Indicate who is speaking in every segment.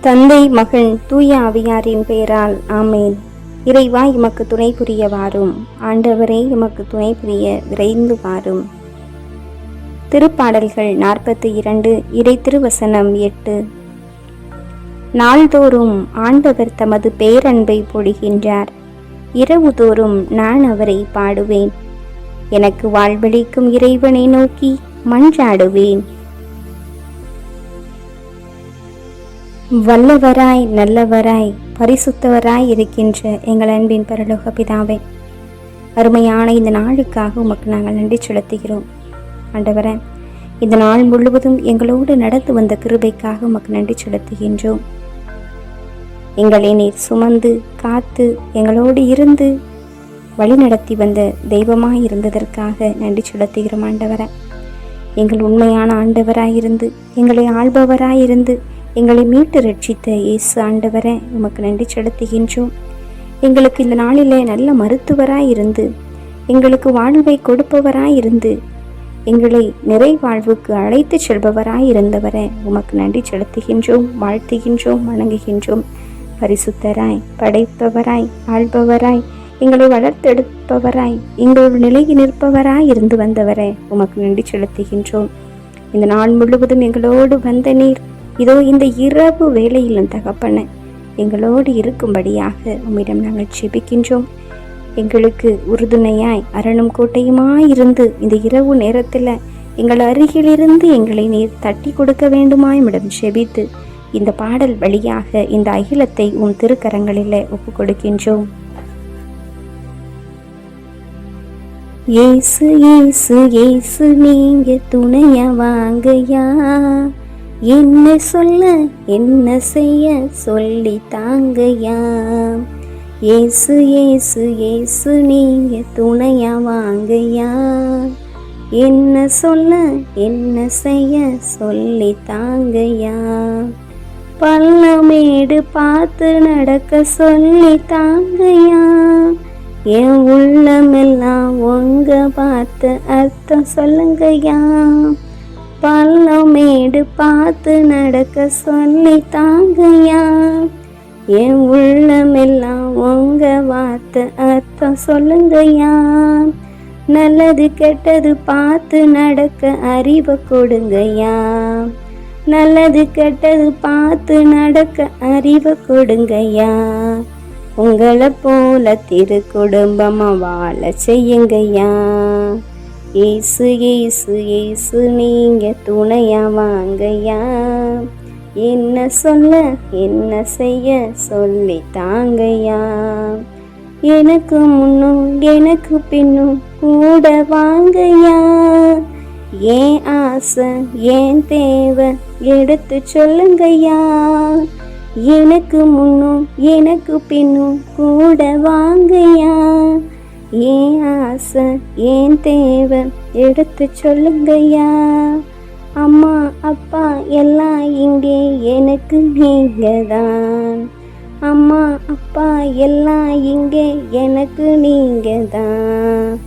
Speaker 1: தந்தை மகன் தூய ஆவியாரின் பெயரால் ஆமேன். இறைவா எமக்கு துணை புரிய வாரும். ஆண்டவரே எமக்கு துணை புரிய விரைந்து வாரும். திருப்பாடல்கள் நாற்பத்தி இரண்டு இறை திருவசனம் எட்டு. நாள்தோறும் ஆண்டவர் தமது பேரன்பை பொழிகின்றார். இரவுதோறும் நான் அவரை பாடுவேன். எனக்கு வாழ்வளிக்கும் இறைவனை நோக்கி மன்றாடுவேன். வல்லவராய் நல்லவராய் பரிசுத்தவராய் இருக்கின்ற எங்கள் அன்பின் பரலோக பிதாவே அருமையான இந்த நாளுக்காக உமக்கு நாங்கள் நன்றி செலுத்துகிறோம். ஆண்டவரே இந்த நாள் முழுவதும் எங்களோடு நடந்து வந்த கிருபைக்காக உமக்கு நன்றி செலுத்துகின்றோம். எங்களை நீர் சுமந்து காத்து எங்களோடு இருந்து வழி நடத்தி வந்த தெய்வமாக இருந்ததற்காக நன்றி செலுத்துகிறோம் ஆண்டவரை. எங்கள் உண்மையான ஆண்டவராயிருந்து எங்களை ஆள்பவராயிருந்து எங்களை மீட்டு ரட்சித்த இயேசு ஆண்டவரே உமக்கு நன்றி செலுத்துகின்றோம். எங்களுக்கு இந்த நாளிலே நல்ல மருத்துவராய் இருந்து எங்களுக்கு வாழ்வை கொடுப்பவராய் இருந்து எங்களை நிறை வாழ்வுக்கு அழைத்து செல்பவராய் இருந்தவரே உமக்கு நன்றி செலுத்துகின்றோம் வாழ்த்துகின்றோம் வணங்குகின்றோம். பரிசுத்தராய் படைப்பவராய் ஆள்பவராய் எங்களை வளர்த்தெடுப்பவராய் எங்களோட நிலையில் நிற்பவராய் இருந்து வந்தவரே உமக்கு நன்றி செலுத்துகின்றோம். இந்த நாள் முழுவதும் எங்களோடு வந்த நீர் இதோ இந்த இரவு வேளையிலும் தகப்பன எங்களோடு இருக்கும்படியாக உம்மிடம் நாங்கள் செபிக்கின்றோம். எங்களுக்கு உறுதுணையாய் அரணும் கோட்டையுமாய் இருந்து இந்த இரவு நேரத்தில் எங்கள் அருகிலிருந்து எங்களை நீர் தட்டி கொடுக்க வேண்டுமாய் இடம் செபித்து இந்த பாடல் வழியாக இந்த அகிலத்தை உன் திருக்கரங்களில் ஒப்பு கொடுக்கின்றோம் ஏசு ஏசு ஏசு நீங்க துணைய வாங்கையா? என்ன சொல்ல என்ன செய்ய சொல்லி தாங்கயா? ஏசு ஏசு ஏசு நீங்க துணையா வாங்கயா? என்ன சொல்ல என்ன செய்ய சொல்லி தாங்கயா? பள்ளமேடு பார்த்து நடக்க சொல்லி தாங்கயா? என் உள்ளமெல்லாம் உங்க பார்த்து அர்த்தம் சொல்லுங்கயா? பள்ளமேடு பார்த்து நடக்க சொல்லி தாங்கய்யா என் உள்ளமெல்லாம் உங்க வார்த்தை அர்த்தம் சொல்லுங்கய்யா. நல்லது கெட்டது பார்த்து நடக்க அறிவை கொடுங்கயா நல்லது கெட்டது பார்த்து நடக்க அறிவை கொடுங்கய்யா. உங்களை போல திரு குடும்பமா வாழ செய்யுங்கய்யா. ஏசு ஏசு ஏசு நீங்க துணையா வாங்கய்யா. என்ன சொல்ல என்ன செய்ய சொல்லி தாங்கய்யா. எனக்கு முன்னும் எனக்கு பின்னும் கூட வாங்கய்யா. ஏன் ஆசை ஏன் தேவை எடுத்து சொல்லுங்கய்யா. எனக்கு முன்னும் எனக்கு பின்னும் கூட வாங்கய்யா. ஏன் ஆசை ஏன் தேவை? எடுத்து சொல்லுங்கய்யா. அம்மா அப்பா எல்லாம் இங்கே எனக்கு நீங்க தான் அம்மா அப்பா எல்லாம் இங்கே எனக்கு நீங்க தான்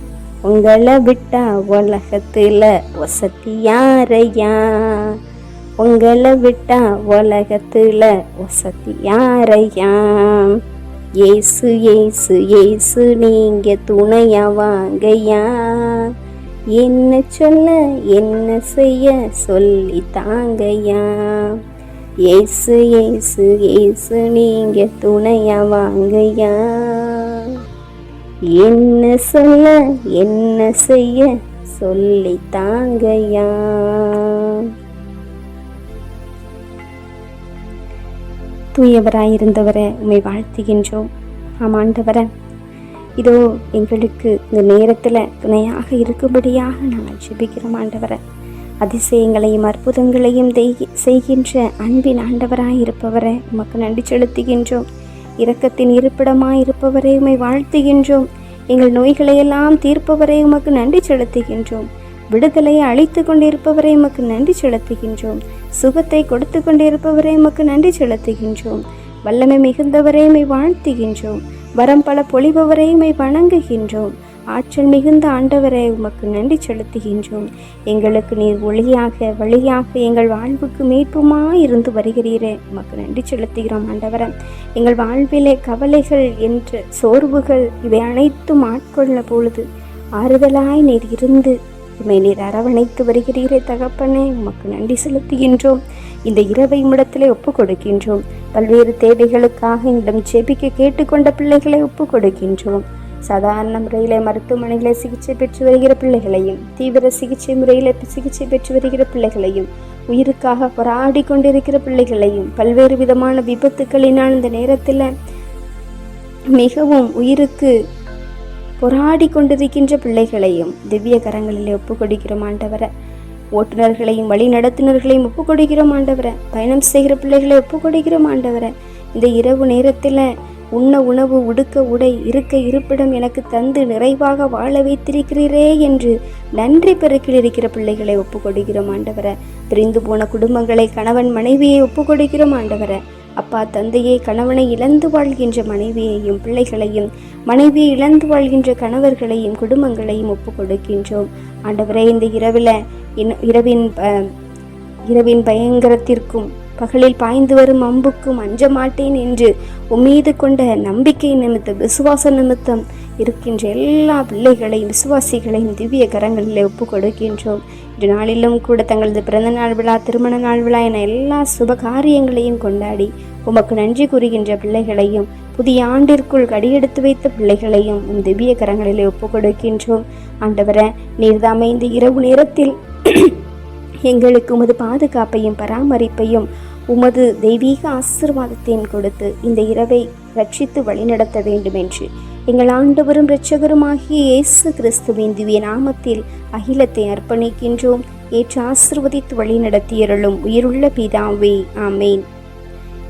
Speaker 1: உங்களை விட்டா உலகத்துல வசதி யாரையா? உங்களை விட்டா உலகத்துல வசதி யாரையா? ஏசு ஏசு ஏசு நீங்க துணையா வாங்கய்யா. என்ன சொல்ல என்ன செய்ய சொல்லி தாங்கய்யா. ஏசு ஏசு ஏசு நீங்க துணையா வாங்கய்யா. என்ன சொல்ல என்ன செய்ய சொல்லி தாங்கய்யா. தூயவராயிருந்தவரை உண்மை வாழ்த்துகின்றோம். ஆமாண்டவரை இதோ எங்களுக்கு இந்த நேரத்தில் துணையாக இருக்கும்படியாக நாங்கள் ஜெபிக்கிறோம் ஆண்டவரை. அதிசயங்களையும் அற்புதங்களையும் செய்கின்ற அன்பின் ஆண்டவராய் இருப்பவரை உமக்கு நன்றி செலுத்துகின்றோம். இரக்கத்தின் இருப்பிடமாய் இருப்பவரை உண்மை வாழ்த்துகின்றோம். எங்கள் நோய்களையெல்லாம் தீர்ப்பவரை உமக்கு நன்றி செலுத்துகின்றோம். விடுதலையை அழித்து கொண்டிருப்பவரை உமக்கு நன்றி செலுத்துகின்றோம். சுகத்தை கொடுத்து கொண்டிருப்பவரே உமக்கு நன்றி செலுத்துகின்றோம். வல்லமை மிகுந்தவரே உம்மை வாழ்த்துகின்றோம். வரம் பல பொழிபவரே உம்மை வணங்குகின்றோம். ஆற்றல் மிகுந்த ஆண்டவரை உமக்கு நன்றி செலுத்துகின்றோம். எங்களுக்கு நீர் ஒளியாக வழியாக எங்கள் வாழ்வுக்கு மீட்புமாய் இருந்து வருகிறீரே. உமக்கு நன்றி செலுத்துகிறோம் ஆண்டவரை. எங்கள் வாழ்விலே கவலைகள் என்ற சோர்வுகள் இவை அனைத்தும் ஆட்கொள்ள பொழுது ஆறுதலாய் நீர் இருந்து உம்மை நீர் அரவணைத்து வருகிறீரே தகப்பனே. உமக்கு நன்றி செலுத்துகின்றோம். இந்த இரவை இடத்திலே ஒப்பு கொடுக்கின்றோம் பல்வேறு தேவைகளுக்காக இடம் ஜெபிக்க கேட்டுக்கொண்ட பிள்ளைகளை ஒப்பு கொடுக்கின்றோம் சாதாரண முறையில் மருத்துவமனையில் சிகிச்சை பெற்று வருகிற பிள்ளைகளையும் தீவிர சிகிச்சை முறையில் சிகிச்சை பெற்று வருகிற பிள்ளைகளையும் உயிருக்காக போராடி கொண்டிருக்கிற பிள்ளைகளையும் பல்வேறு விதமான விபத்துக்களினால் இந்த நேரத்தில் மிகவும் உயிருக்கு போராடி கொண்டிருக்கின்ற பிள்ளைகளையும் திவ்ய கரங்களிலே ஒப்புக்கொடுக்கிறோம் ஆண்டவரை. ஓட்டுநர்களையும் வழி நடத்துனர்களையும் ஒப்புக்கொடுக்கிறோம் ஆண்டவரை. பயணம் செய்கிற பிள்ளைகளை ஒப்புக்கொடுக்கிறோம் ஆண்டவரை. இந்த இரவு நேரத்தில் உண்ண உணவு உடுக்க உடை இருக்க இருப்பிடம் எனக்கு தந்து நிறைவாக வாழ வைத்திருக்கிறீரே என்று நன்றி பெருக்கில் இருக்கிற பிள்ளைகளை ஒப்பு கொடுக்கிறோம் ஆண்டவரை. பிரிந்து போன குடும்பங்களை கணவன் மனைவியை ஒப்புக்கொடுக்கிறோம் ஆண்டவரை. அப்பா தந்தையே கணவனை இழந்து வாழ்கின்ற மனைவியையும் பிள்ளைகளையும் மனைவியை இழந்து வாழ்கின்ற கணவர்களையும் குடும்பங்களையும் ஒப்பு கொடுக்கின்றோம் ஆண்டவரே இந்த இரவில் இரவின் ப- இரவின் பயங்கரத்திற்கும் பகலில் பாய்ந்து வரும் அம்புக்கும் அஞ்ச மாட்டேன் என்று உம்மீது கொண்ட நம்பிக்கை நிமித்தம் விசுவாச நிமித்தம் இருக்கின்ற எல்லா பிள்ளைகளையும் விசுவாசிகளையும் திவ்ய கரங்களிலே ஒப்பு கொடுக்கின்றோம் இன்று நாளிலும் கூட தங்களது பிறந்த நாள் விழா திருமண நாள் விழா என எல்லா சுப காரியங்களையும் கொண்டாடி உமக்கு நன்றி கூறுகின்ற பிள்ளைகளையும் புதிய ஆண்டிற்குள் கடியெடுத்து வைத்த பிள்ளைகளையும் உம் திவ்ய கரங்களிலே ஒப்பு கொடுக்கின்றோம் ஆண்டவரே நீர்தாமே இந்த இரவு நேரத்தில் எங்களுக்கு உமது பாதுகாப்பையும் பராமரிப்பையும் உமது தெய்வீக ஆசிர்வாதத்தையும் கொடுத்து இந்த இரவை ரட்சித்து வழிநடத்த வேண்டும் என்று எங்கள் ஆண்டவரும் இரட்சகருமாகிய இயேசு கிறிஸ்துவின் திவ்ய நாமத்தில் அகிலத்தை அர்ப்பணிக்கின்றோம். ஏற்று ஆசிர்வதித்து வழிநடத்தியருளும் உயிருள்ள பிதாவே ஆமேன்.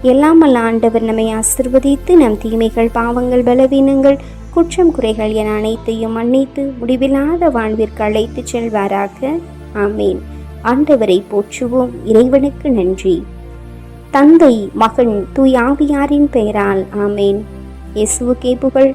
Speaker 1: எல்லாம் அல்ல ஆண்டவர் நம்மை ஆசிர்வதித்து நம் தீமைகள் பாவங்கள் பலவீனங்கள் குற்றம் குறைகள் என அனைத்தையும் மன்னித்து முடிவில்லாத வாழ்விற்கு அழைத்துச் செல்வாராக ஆமேன். ஆண்டவரை போற்றுவோம். இறைவனுக்கு நன்றி. தந்தை மகன் தூயாவியாரின் பெயரால் ஆமேன். இயேசுவுக்கே புகழ்.